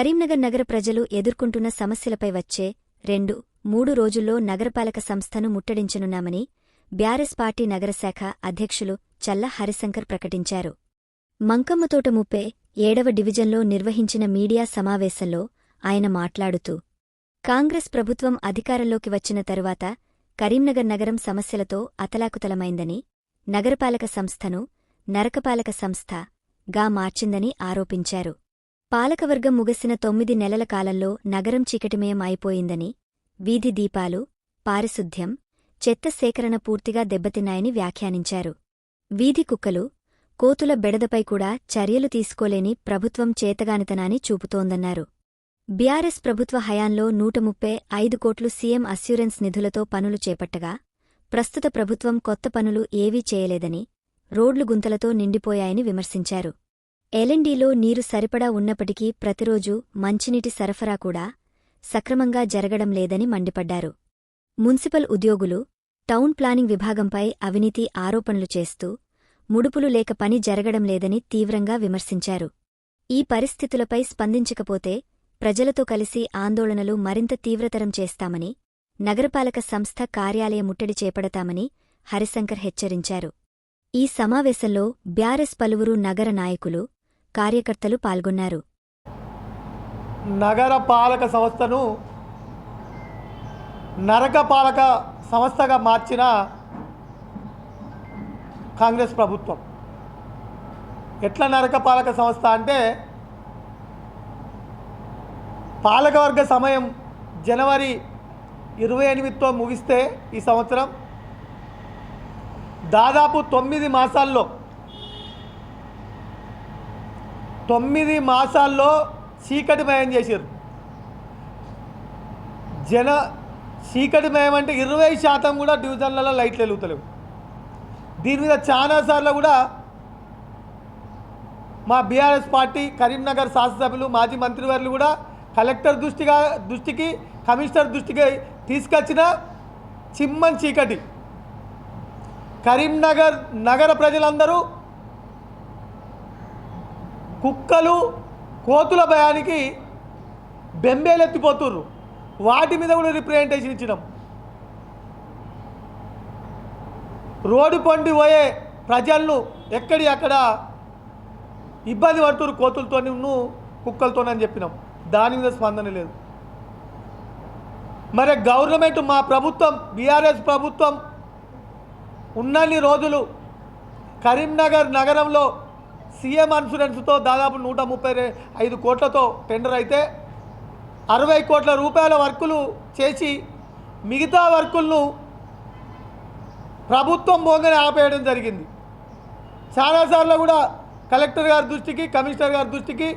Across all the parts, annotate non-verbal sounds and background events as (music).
కరీంనగర్ నగర ప్రజలు ఎదుర్కొంటున్న సమస్యలపై వచ్చే రెండు మూడు రోజుల్లో నగరపాలక సంస్థను ముట్టడించనున్నామని బ్యారెస్ పార్టీ నగరశాఖ అధ్యక్షులు చల్ల హరిశంకర్ ప్రకటించారు. మంకమ్మతోట ముప్పే ఏడవ డివిజన్లో నిర్వహించిన మీడియా సమావేశంలో ఆయన మాట్లాడుతూ కాంగ్రెస్ ప్రభుత్వం అధికారంలోకి వచ్చిన తరువాత కరీంనగర్ నగరం సమస్యలతో అతలాకుతలమైందని నగరపాలక సంస్థను నరకపాలక సంస్థ గా మార్చిందని ఆరోపించారు. పాలకవర్గం ముగిసిన తొమ్మిది నెలల కాలంలో నగరం చీకటిమయం అయిపోయిందని వీధి దీపాలు పారిశుద్ధ్యం చెత్త సేకరణ పూర్తిగా దెబ్బతిన్నాయని వ్యాఖ్యానించారు. వీధి కుక్కలు కోతుల బెడదపై కూడా చర్యలు తీసుకోలేని ప్రభుత్వం చేతగానితనాన్ని చూపుతోందన్నారు. బీఆర్ఎస్ ప్రభుత్వ హయాంలో నూట ముప్పై ఐదు కోట్లు సీఎం అస్యూరెన్స్ నిధులతో పనులు చేపట్టగా ప్రస్తుత ప్రభుత్వం కొత్త పనులు ఏవీ చేయలేదని రోడ్లు గుంతలతో నిండిపోయాయని విమర్శించారు. ఎల్ఎండీలో నీరు సరిపడా ఉన్నప్పటికీ ప్రతిరోజూ మంచినీటి సరఫరా కూడా సక్రమంగా జరగడం లేదని మండిపడ్డారు. మున్సిపల్ ఉద్యోగులు టౌన్ ప్లానింగ్ విభాగంపై అవినీతి ఆరోపణలు చేస్తూ ముడుపులు లేక పని జరగడం లేదని తీవ్రంగా విమర్శించారు. ఈ పరిస్థితులపై స్పందించకపోతే ప్రజలతో కలిసి ఆందోళనలు మరింత తీవ్రతరం చేస్తామని నగరపాలక సంస్థ కార్యాలయ ముట్టడి చేపడతామని హరిశంకర్ హెచ్చరించారు. ఈ సమావేశంలో బ్యారెస్ పలువురు నగర నాయకులు కార్యకర్తలు పాల్గొన్నారు. నగర పాలక సంస్థను నరక పాలక సంస్థగా మార్చిన కాంగ్రెస్ ప్రభుత్వం. ఎట్లా నరక పాలక సంస్థ అంటే పాలకవర్గ సమయం జనవరి ఇరవై ఎనిమిదితో ముగిస్తే ఈ సంవత్సరం దాదాపు తొమ్మిది మాసాల్లో తొమ్మిది మాసాల్లో చీకటిమయం చేశారు జన చీకటిమయం అంటే ఇరవై శాతం కూడా డివిజన్లలో లైట్లు వెలుగుతలేవు. దీని మీద చాలాసార్లు కూడా మా బీఆర్ఎస్ పార్టీ కరీంనగర్ శాసనసభ్యులు మాజీ మంత్రివర్యులు కూడా కలెక్టర్ దృష్టిగా దృష్టికి కమిషనర్ దృష్టికి తీసుకొచ్చిన చిమ్మన్ చీకటి. కరీంనగర్ నగర ప్రజలందరూ కుక్కలు కోతుల భయానికి బెంబేలెత్తిపోతుర్రు. వాటి మీద కూడా రిప్రజెంటేషన్ ఇచ్చినాం. రోడ్డు పండి పోయే ప్రజలను ఎక్కడి అక్కడ ఇబ్బంది పడుతున్నారు కోతులతోను కుక్కలతోనని చెప్పినాం. దాని మీద స్పందన లేదు. మరి గవర్నమెంట్ మా ప్రభుత్వం బీఆర్ఎస్ ప్రభుత్వం ఉన్నన్ని రోజులు కరీంనగర్ నగరంలో సీఎం ఇన్సూరెన్స్తో దాదాపు నూట ముప్పై ఐదు కోట్లతో టెండర్ అయితే అరవై కోట్ల రూపాయల వర్కులు చేసి మిగతా వర్కులను ప్రభుత్వం పోగానే ఆపేయడం జరిగింది. చాలాసార్లు కూడా కలెక్టర్ గారి దృష్టికి కమిషనర్ గారి దృష్టికి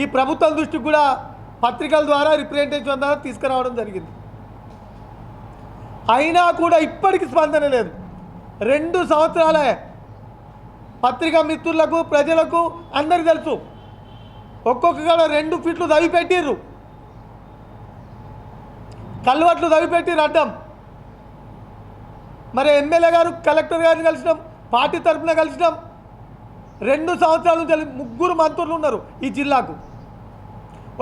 ఈ ప్రభుత్వం దృష్టికి కూడా పత్రికల ద్వారా రిప్రజెంటేషన్ ద్వారా తీసుకురావడం జరిగింది. అయినా కూడా ఇప్పటికి స్పందన లేదు. రెండు సంవత్సరాలే పత్రికా మిత్రులకు ప్రజలకు అందరికి తెలుసు. ఒక్కొక్కగా రెండు ఫీట్లు దవి కల్వట్లు దవి అడ్డం. మరి ఎమ్మెల్యే గారు కలెక్టర్ గారిని కలిసినాం పార్టీ తరఫున కలిసినాం. రెండు సంవత్సరాలు ముగ్గురు మంత్రులు ఉన్నారు ఈ జిల్లాకు.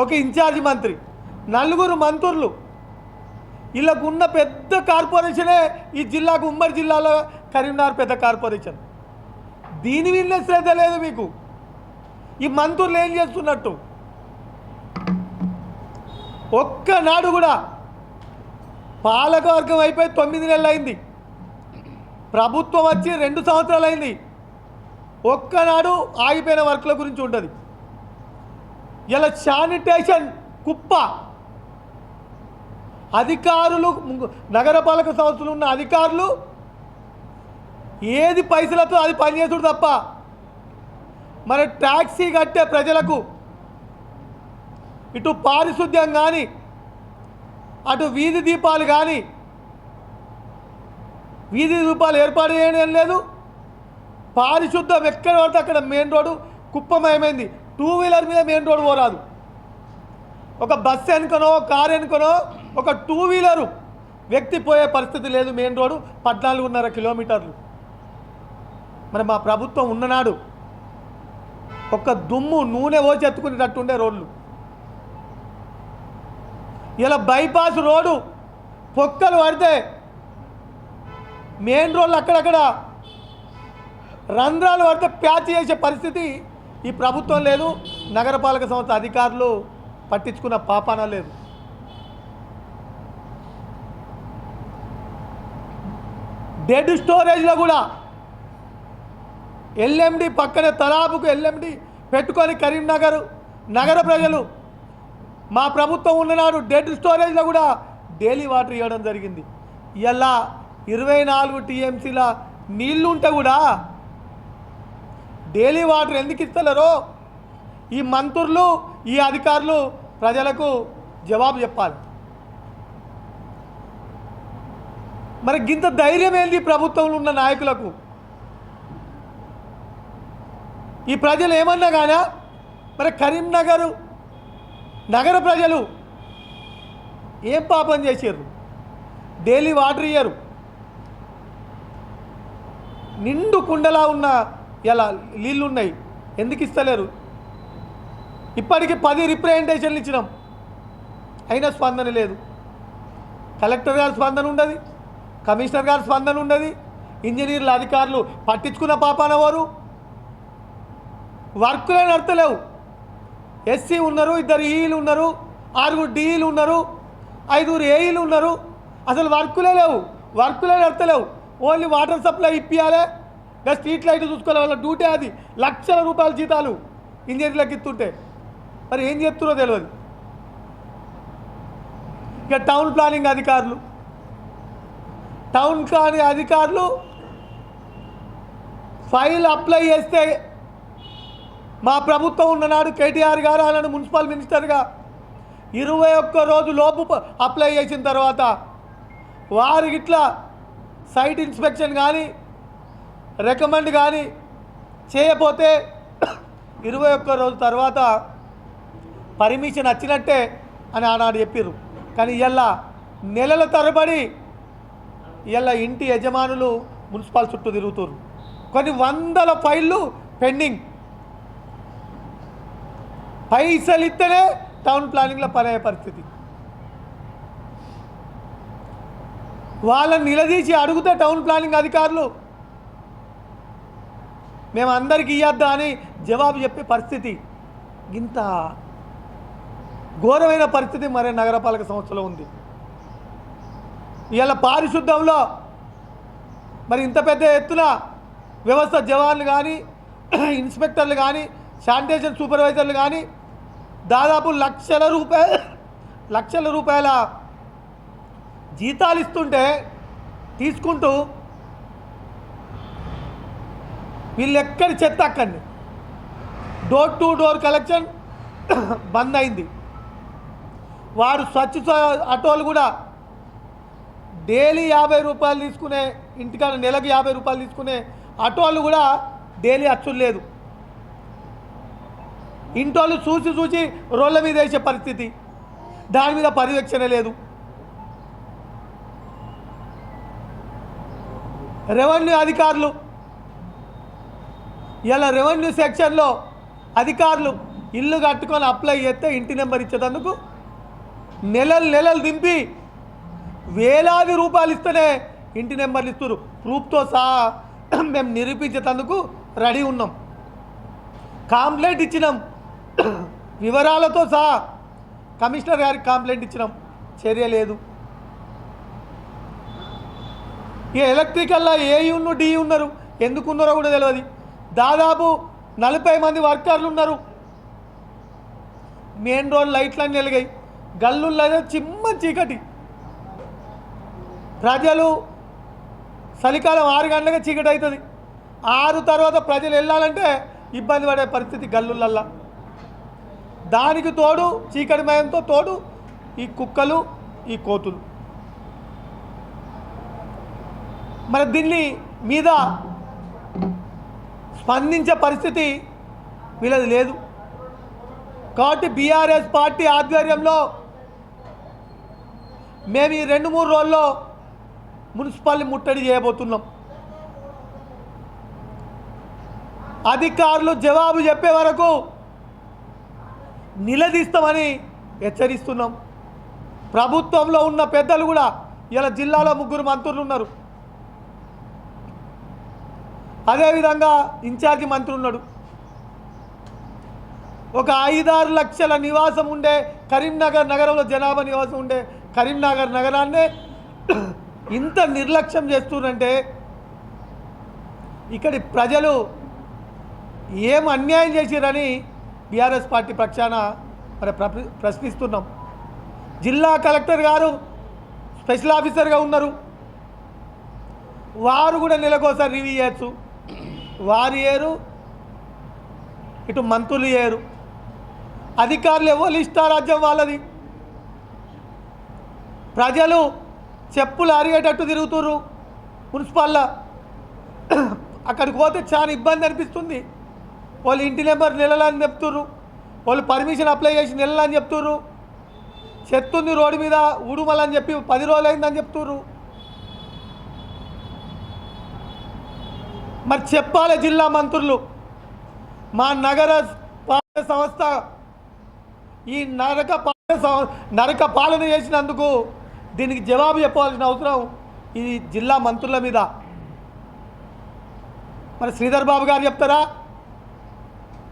ఒక ఇన్ఛార్జి మంత్రి నలుగురు మంత్రులు. వీళ్ళకు ఉన్న పెద్ద కార్పొరేషనే ఈ జిల్లాకు ఉమ్మడి జిల్లాలో కరీంనగర్ పెద్ద కార్పొరేషన్. దీని మీద శ్రద్ధ లేదు మీకు. ఈ మంత్రులు ఏం చేస్తున్నట్టు? ఒక్కనాడు కూడా పాలకవర్గం అయిపోయి తొమ్మిది నెలలు అయింది ప్రభుత్వం వచ్చి రెండు సంవత్సరాలు అయింది ఒక్కనాడు ఆగిపోయిన వర్క్ల గురించి ఉంటుంది ఇలా శానిటేషన్ కుప్ప. అధికారులు నగరపాలక సంస్థలు ఉన్న అధికారులు ఏది పైసలతో అది పనిచేసుడు తప్ప మరి ట్యాక్సీ కట్టే ప్రజలకు ఇటు పారిశుద్ధ్యం కానీ అటు వీధి దీపాలు కానీ వీధి దీపాలు ఏర్పాటు చేయడం లేదు. పారిశుద్ధం ఎక్కడ పడితే అక్కడ మెయిన్ రోడ్డు కుప్పమయమైంది. టూ వీలర్ మీద మెయిన్ రోడ్డు పోరాదు. ఒక బస్సు ఎనుకనో కారు ఎనుకనో ఒక టూ వీలరు వ్యక్తి పోయే పరిస్థితి లేదు మెయిన్ రోడ్డు. పద్నాలుగున్నర కిలోమీటర్లు. మరి మా ప్రభుత్వం ఉన్ననాడు ఒక దుమ్ము నూనె పోసి ఎత్తుకునేటట్టుండే రోడ్లు. ఇలా బైపాస్ రోడ్డు పొక్కలు పడితే మెయిన్ రోడ్లు అక్కడక్కడ రంధ్రాలు పడితే ప్యాచ్ చేసే పరిస్థితి ఈ ప్రభుత్వం లేదు నగరపాలక సంస్థ అధికారులు పట్టించుకున్న పాపాన లేదు. డెడ్ స్టోరేజ్లో కూడా ఎల్ఎండి పక్కనే తలాబుకు ఎల్ఎండి పెట్టుకొని కరీంనగర్ నగర ప్రజలు. మా ప్రభుత్వం ఉన్ననాడు డెడ్ స్టోరేజ్లో కూడా డైలీ వాటర్ ఇవ్వడం జరిగింది. ఇలా ఇరవై నాలుగు టీఎంసీల నీళ్ళు ఉంటే కూడా డైలీ వాటర్ ఎందుకు ఇస్తలేరో ఈ మంత్రులు ఈ అధికారులు ప్రజలకు జవాబు చెప్పాలి. మరి గింత ధైర్యం ఏంది ప్రభుత్వంలో ఉన్న నాయకులకు? ఈ ప్రజలు ఏమన్నా కానీ మరి కరీంనగర్ నగర ప్రజలు ఏం పాపం చేసారు డైలీ వాటర్ ఇయ్యరు. నిండు కుండలా ఉన్న ఇలా నీళ్ళు ఉన్నాయి ఎందుకు ఇస్తలేరు? ఇప్పటికి పది రిప్రజెంటేషన్లు ఇచ్చినాం. అయినా స్పందన లేదు. కలెక్టర్ గారి స్పందన ఉండదు. కమిషనర్ గారి స్పందన ఉండదు. ఇంజనీర్ల అధికారులు పట్టించుకున్న పాపాన వారు. వర్కులే నడతలేవు. ఎస్సీ ఉన్నారు ఇద్దరు ఈలు ఉన్నారు ఆరుగురు డిఈలు ఉన్నారు ఐదుగురు ఏఈలు ఉన్నారు. అసలు వర్కులే లేవు వర్కులే నడతలేవు. ఓన్లీ వాటర్ సప్లై ఇప్పియాలే. ఇంకా స్ట్రీట్ లైట్ చూసుకోవాలి వాళ్ళ డ్యూటీ అది. లక్షల రూపాయల జీతాలు ఇంజనీర్లకు ఇస్తుంటే. మరి ఏం చెప్తున్నారో తెలియదు ఇక టౌన్ ప్లానింగ్ అధికారులు. టౌన్ ప్లానింగ్ అధికారులు ఫైల్ అప్లై చేస్తే మా ప్రభుత్వం ఉన్ననాడు కేటీఆర్ గారు అలాంటి మున్సిపల్ మినిస్టర్గా ఇరవై ఒక్క రోజు లోపు అప్లై చేసిన తర్వాత వారి ఇట్లా సైట్ ఇన్స్పెక్షన్ కానీ రికమెండ్ కానీ చేయకపోతే ఇరవై ఒక్క రోజు తర్వాత పర్మిషన్ వచ్చినట్టే అని ఆనాడు చెప్పారు కానీ ఇలా నెలల తరబడి ఇలా ఇంటి యజమానులు మున్సిపల్ చుట్టూ తిరుగుతారు కొన్ని వందల ఫైళ్ళు పెండింగ్. పైసలు ఇస్తేనే టౌన్ ప్లానింగ్లో పనయ్యే పరిస్థితి. వాళ్ళని నిలదీసి అడుగుతే టౌన్ ప్లానింగ్ అధికారులు మేము అందరికి ఇవ్వద్దా అని జవాబు చెప్పే పరిస్థితి. ఇంత ఘోరమైన పరిస్థితి మరి నగరపాలక సంస్థలో ఉంది. ఇవాళ పారిశుద్ధంలో మరి ఇంత పెద్ద ఎత్తున వ్యవస్థ జవాన్లు కానీ (clears throat) ఇన్స్పెక్టర్లు కానీ శానిటేషన్ సూపర్వైజర్లు కానీ దాదాపు లక్షల రూపాయల లక్షల రూపాయల జీతాలు ఇస్తుంటే తీసుకుంటూ వీళ్ళు ఎక్కడి చెత్త అక్కడిని? డోర్ టు డోర్ కలెక్షన్ బంద్ అయింది. వారు స్వచ్ఛ స- ఆటోలు కూడా డైలీ యాభై రూపాయలు తీసుకునే ఇంటికాడ నెలకు యాభై రూపాయలు తీసుకునే ఆటోలు కూడా డైలీ అచ్చులు లేదు. ఇంటోళ్ళు చూసి చూసి రోళ్ళ మీద వేసే పరిస్థితి. దాని మీద పర్యవేక్షణ లేదు. రెవెన్యూ అధికారులు ఇలా రెవెన్యూ సెక్షన్లో అధికారులు ఇల్లు కట్టుకొని అప్లై చేస్తే ఇంటి నెంబర్ ఇచ్చేటందుకు నెలలు నెలలు దింపి వేలాది రూపాయలు ఇస్తేనే ఇంటి నెంబర్లు ఇస్తున్నారు ప్రూఫ్తో సహా మేము నిరూపించేటందుకు రెడీ ఉన్నాం. కాంప్లైంట్ ఇచ్చినాం. వివరాలతో సహా కమిషనర్ గారికి కంప్లైంట్ ఇచ్చినాం. చర్య లేదు. ఈ ఎలక్ట్రికల్లో ఏ ఉన్ను డి ఉన్నారు. ఎందుకు ఉన్నారో కూడా తెలియదు దాదాపు నలభై మంది వర్కర్లు ఉన్నారు. Main road లైట్లన్నీ వెలిగాయి. గల్లుల్లో చిమ్మ చీకటి. ప్రజలు చలికాలం ఆరు గంటలకు చీకటి అవుతుంది ఆరు తర్వాత ప్రజలు వెళ్ళాలంటే ఇబ్బంది పడే పరిస్థితి గల్లులల్లా. దానికి తోడు చీకటి మయంతో తోడు ఈ కుక్కలు ఈ కోతులు. మరి దీన్ని మీద స్పందించే పరిస్థితి వీళ్ళది లేదు. కాబట్టి బీఆర్ఎస్ పార్టీ ఆధ్వర్యంలో మేము ఈ రెండు మూడు రోజుల్లో మున్సిపాలిటీ ముట్టడి చేయబోతున్నాం. అధికారులు జవాబు చెప్పే వరకు నిలదీస్తామని హెచ్చరిస్తున్నాం. ప్రభుత్వంలో ఉన్న పెద్దలు కూడా ఇలా జిల్లాలో ముగ్గురు మంత్రులు ఉన్నారు. అదేవిధంగా ఇన్ఛార్జి మంత్రి ఉన్నాడు. ఒక ఐదారు లక్షల నివాసం ఉండే కరీంనగర్ నగరంలో జనాభా నివాసం ఉండే కరీంనగర్ నగరాన్నే (clears throat) ఇంత నిర్లక్ష్యం చేస్తున్నారంటే ఇక్కడి ప్రజలు ఏం అన్యాయం చేసిరని బీఆర్ఎస్ పార్టీ పక్షాన మరి ప్ర- ప్రశ్నిస్తున్నాం. జిల్లా కలెక్టర్ గారు స్పెషల్ ఆఫీసర్గా ఉన్నారు. వారు కూడా నెలకోసారి రివ్యూ చేయొచ్చు. వారు ఏరు ఇటు మంత్రులు ఏరు. అధికారులు ఎవరు? ఇష్టారాజ్యం వాళ్ళది. ప్రజలు చెప్పులు అరిగేటట్టు తిరుగుతుర్రు మున్సిపాల్లో. అక్కడికి పోతే చాలా ఇబ్బంది అనిపిస్తుంది. వాళ్ళు ఇంటి నెంబర్ నెలలని చెప్తుర్రు. వాళ్ళు పర్మిషన్ అప్లై చేసి నెలలని చెప్తుర్రు. చెత్తుంది రోడ్డు మీద ఉడుమలని చెప్పి పది రోజులు అయిందని చెప్తుర్రు. మరి చెప్పాలి జిల్లా మంత్రులు మా నగర పాలన సంస్థ ఈ నరక పాలన సం- నరక పాలన చేసినందుకు దీనికి జవాబు చెప్పవలసిన అవసరం ఈ జిల్లా మంత్రుల మీద. మరి శ్రీధర్ బాబు గారు చెప్తారా?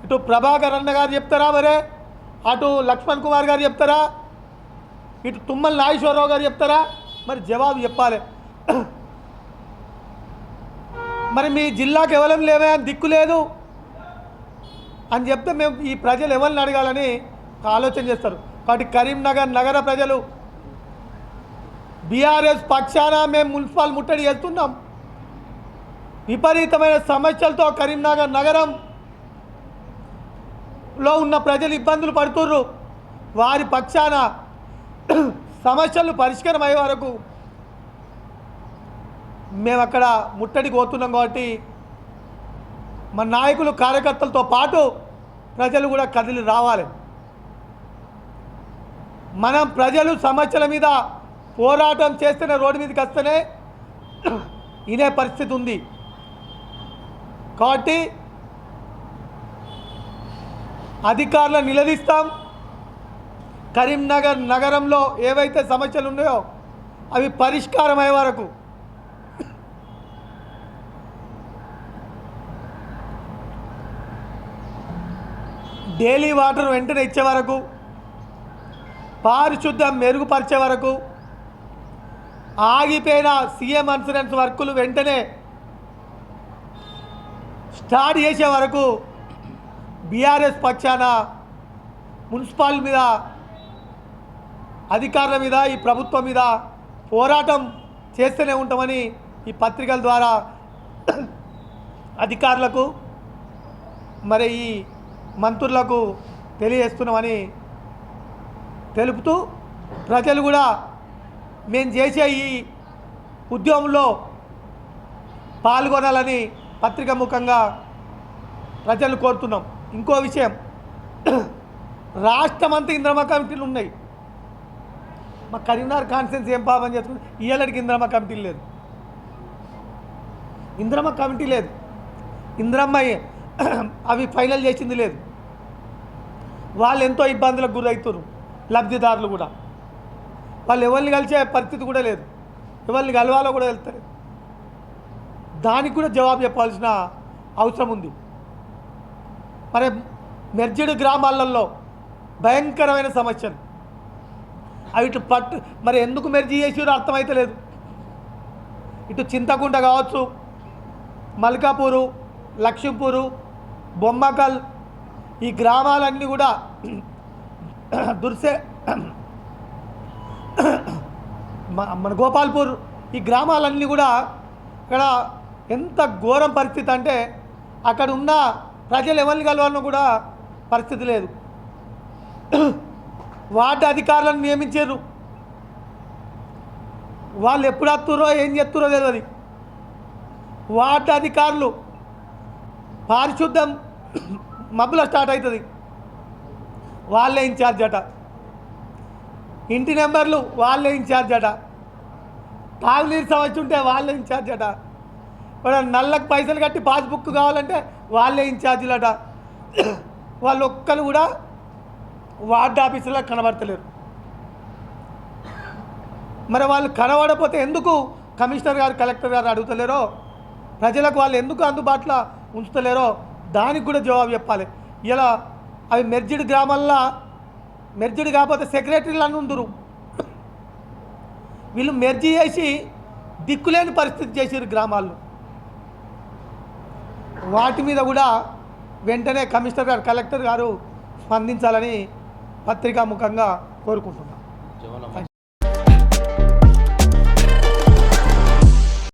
ఇటు ప్రభాకర్ అన్న గారు చెప్తారా మరే? అటు లక్ష్మణ్ కుమార్ గారు చెప్తారా? ఇటు తుమ్మల నాగేశ్వరరావు గారు చెప్తారా? మరి జవాబు చెప్పాలి. మరి మీ జిల్లాకు ఎవరం లేవే అని దిక్కు లేదు అని చెప్తే మేము ఈ ప్రజలు ఎవరిని అడగాలని ఆలోచన చేస్తారు. కాబట్టి కరీంనగర్ నగర ప్రజలు బీఆర్ఎస్ పక్షాన మేము మున్సిపల్ ముట్టడి చేస్తున్నాం. విపరీతమైన సమస్యలతో కరీంనగర్ నగరం లో ఉన్న ప్రజలు ఇబ్బందులు పడుతుర్రు. వారి పక్షాన సమస్యలు పరిష్కారం అయ్యే వరకు మేము అక్కడ ముట్టడికి పోతున్నాం కాబట్టి మన నాయకులు కార్యకర్తలతో పాటు ప్రజలు కూడా కదిలి రావాలి. మనం ప్రజలు సమస్యల మీద పోరాటం చేస్తేనే రోడ్డు మీదకి వస్తేనే ఇనే పరిస్థితి ఉంది. కాబట్టి అధికారులను నిలదీస్తాం. కరీంనగర్ నగరంలో ఏవైతే సమస్యలు ఉన్నాయో అవి పరిష్కారం అయ్యే వరకు. డైలీ వాటర్ వెంటనే ఇచ్చే వరకు పారిశుద్ధం మెరుగుపరిచే వరకు ఆగిపోయిన సీఎం ఇన్సూరెన్స్ వర్కులు వెంటనే స్టార్ట్ చేసే వరకు బీఆర్ఎస్ పక్షాన మున్సిపాల్ మీద అధికారుల మీద ఈ ప్రభుత్వం మీద పోరాటం చేస్తూనే ఉంటామని ఈ పత్రికల ద్వారా అధికారులకు మరి ఈ మంత్రులకు తెలియజేస్తున్నామని తెలుపుతూ ప్రజలు కూడా మేము చేసే ఈ ఉద్యమంలో పాల్గొనాలని పత్రిక ముఖంగా ప్రజలు కోరుతున్నాం. ఇంకో విషయం. రాష్ట్రమంతా ఇంద్రమ కమిటీలు ఉన్నాయి. మా కరీంనగర్ కాన్స్టిట్యూన్సీ ఏం పాపం చేసుకుని ఇయ్యలడికి ఇంద్రమ కమిటీ లేదు. ఇంద్రమ కమిటీ లేదు. ఇంద్రమ్మ అవి ఫైనల్ చేసింది లేదు. వాళ్ళు ఎంతో ఇబ్బందులకు గురవుతారు లబ్ధిదారులు కూడా. వాళ్ళు ఎవరిని కలిసే పరిస్థితి కూడా లేదు. ఎవరిని కలవాలో కూడా వెళ్తారు దానికి కూడా జవాబు చెప్పాల్సిన అవసరం ఉంది. మరి మెర్జిడ్ గ్రామాలలో భయంకరమైన సమస్యలు. అవి ఇటు పట్టు మరి ఎందుకు మెర్జీ చేసిరో అర్థమైతలేదు ఇటు చింతకుంట కావచ్చు మల్కాపూరు లక్ష్మీపూరు బొమ్మకల్ ఈ గ్రామాలన్నీ కూడా (clears throat) దుర్సే (clears throat) మ- మన గోపాల్పూర్ ఈ గ్రామాలన్నీ కూడా ఇక్కడ ఎంత ఘోరం పరిస్థితి అంటే అక్కడ ఉన్న ప్రజలు ఎవరిని కలవాలన్నా కూడా పరిస్థితి లేదు. వాటి అధికారులను నియమించారు. వాళ్ళు ఎప్పుడు వస్తురో ఏం చేస్తురో తెలియదు వాటి అధికారులు పారిశుద్ధం మబ్బుల స్టార్ట్ అవుతుంది వాళ్ళే ఇన్ఛార్జ్ అట. ఇంటి నెంబర్లు వాళ్ళే ఇన్ఛార్జ్ అట. తాగునీరు సమస్య ఉంటే వాళ్ళే ఇన్ఛార్జ్ అట. ఇప్పుడు నల్లకి పైసలు కట్టి పాస్బుక్ కావాలంటే వాళ్ళే ఇన్ఛార్జీలట. వాళ్ళు ఒక్కరు కూడా వార్డ్ ఆఫీసులో కనబడతలేరు. మరి వాళ్ళు కనబడపోతే ఎందుకు కమిషనర్ గారు కలెక్టర్ గారు అడుగుతలేరో? ప్రజలకు వాళ్ళు ఎందుకు అందుబాటులో ఉంచుతలేరో? దానికి కూడా జవాబు చెప్పాలి. ఇలా అవి మెర్జిడ్ గ్రామాల్లో మెర్జిడ్ కాకపోతే సెక్రటరీలు అని ఉందరు వీళ్ళు మెర్జీ చేసి దిక్కులేని పరిస్థితి చేసారు గ్రామాల్లో. వాటి మీద కూడా వెంటనే కమిషనర్ గారు కలెక్టర్ గారు స్పందించాలని పత్రికాముఖంగా కోరుకుంటున్నాం.